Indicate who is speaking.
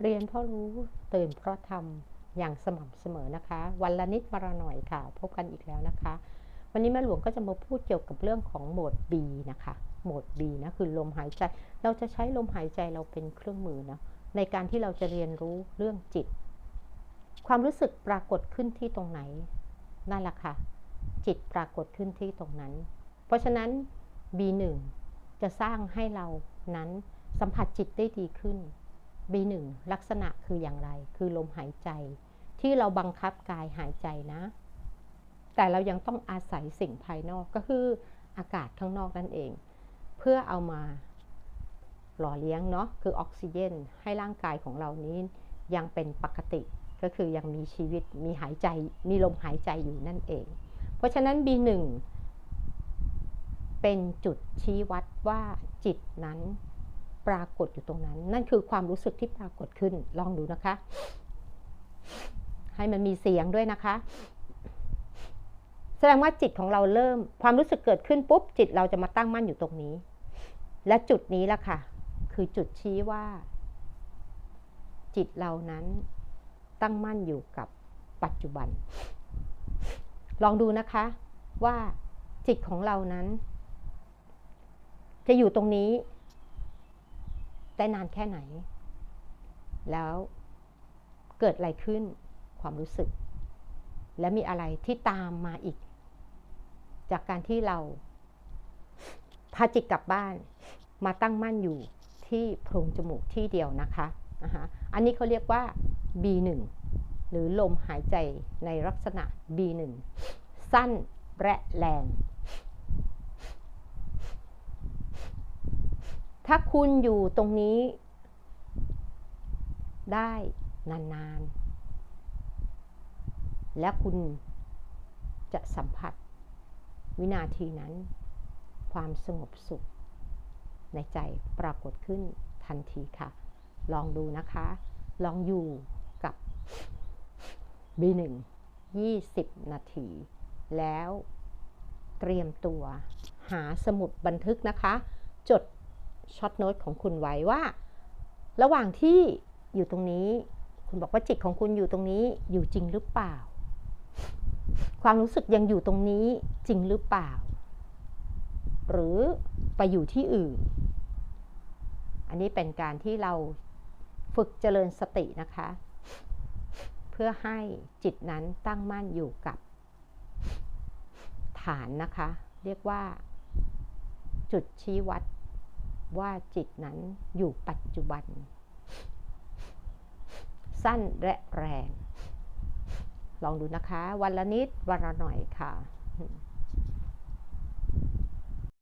Speaker 1: เรียนเพราะรู้ตื่นเพราะทำอย่างสม่ำเสมอนะคะ วันละนิดวันละหน่อยค่ะ พบกันอีกแล้วนะคะ วันนี้แม่หลวงก็จะมาพูดเกี่ยวกับเรื่องของโหมด B นะคะ โหมด B นะคือลมหายใจ เราจะใช้ลมหายใจเราเป็นเครื่องมือนะในการที่เราจะเรียนรู้เรื่องจิต ความรู้สึกปรากฏขึ้นที่ตรงไหน นั่นแหละค่ะ จิตปรากฏขึ้นที่ตรงนั้น เพราะฉะนั้น B1 จะสร้างให้เรานั้นสัมผัสจิตได้ดีขึ้น B1 ลักษณะคืออย่างไร คือลมหายใจ ที่เราบังคับกายหายใจนะ แต่เรายังต้องอาศัยสิ่งภายนอกก็คืออากาศข้างนอกนั่นเอง เพื่อเอามาหล่อเลี้ยงเนาะคือออกซิเจนให้ร่างกายของเรานี้ยังเป็นปกติ ก็คือยังมีชีวิตมีหายใจมีลมหายใจอยู่นั่นเอง เพราะฉะนั้น B1 เป็นจุดชี้วัดว่าจิตนั้น ปรากฏอยู่ตรงนั้น นั่นคือความรู้สึกที่ปรากฏขึ้นลองดูนะคะ ให้มันมีเสียงด้วยนะคะ แสดงว่าจิตของเราเริ่ม ความรู้สึกเกิดขึ้นปุ๊บ จิตเราจะมาตั้งมั่นอยู่ตรงนี้ และจุดนี้ละค่ะ คือจุดชี้ว่า จิตเรานั้นตั้งมั่นอยู่กับปัจจุบัน ลองดูนะคะว่าจิตของเรานั้น จะอยู่ตรงนี้ ได้นานแค่ไหน แล้วเกิดอะไรขึ้นความรู้สึก และมีอะไรที่ตามมาอีก จากการที่เราพาจิตกลับบ้านมาตั้งมั่นอยู่ที่โพรงจมูกที่เดียวนะคะะอันนี้เขาเรียกว่า B1 หรือลมหายใจในลักษณะ B1 สั้นและแรง ถ้าคุณอยู่ตรงนี้ ได้นานๆ และคุณจะสัมผัสวินาทีนั้น ความสงบสุข ในใจปรากฏขึ้นทันทีค่ะ ลองดูนะคะ ลองอยู่กับ B1 20 นาที แล้วเตรียมตัวหาสมุดบันทึกนะคะ จด ช็อตโน้ตของคุณไว้ว่า ระหว่างที่อยู่ตรงนี้ คุณบอกว่าจิตของคุณอยู่ตรงนี้อยู่จริงหรือเปล่า ความรู้สึกยังอยู่ตรงนี้จริงหรือเปล่า หรือไปอยู่ที่อื่น อันนี้เป็นการที่เราฝึกเจริญสตินะคะ เพื่อให้จิตนั้นตั้งมั่นอยู่กับ ฐานนะคะ เรียกว่า จุดชี้วัด ว่าจิตนั้นอยู่ปัจจุบัน สั้นและแรง ลองดูนะคะ วันละนิด วันละหน่อยค่ะ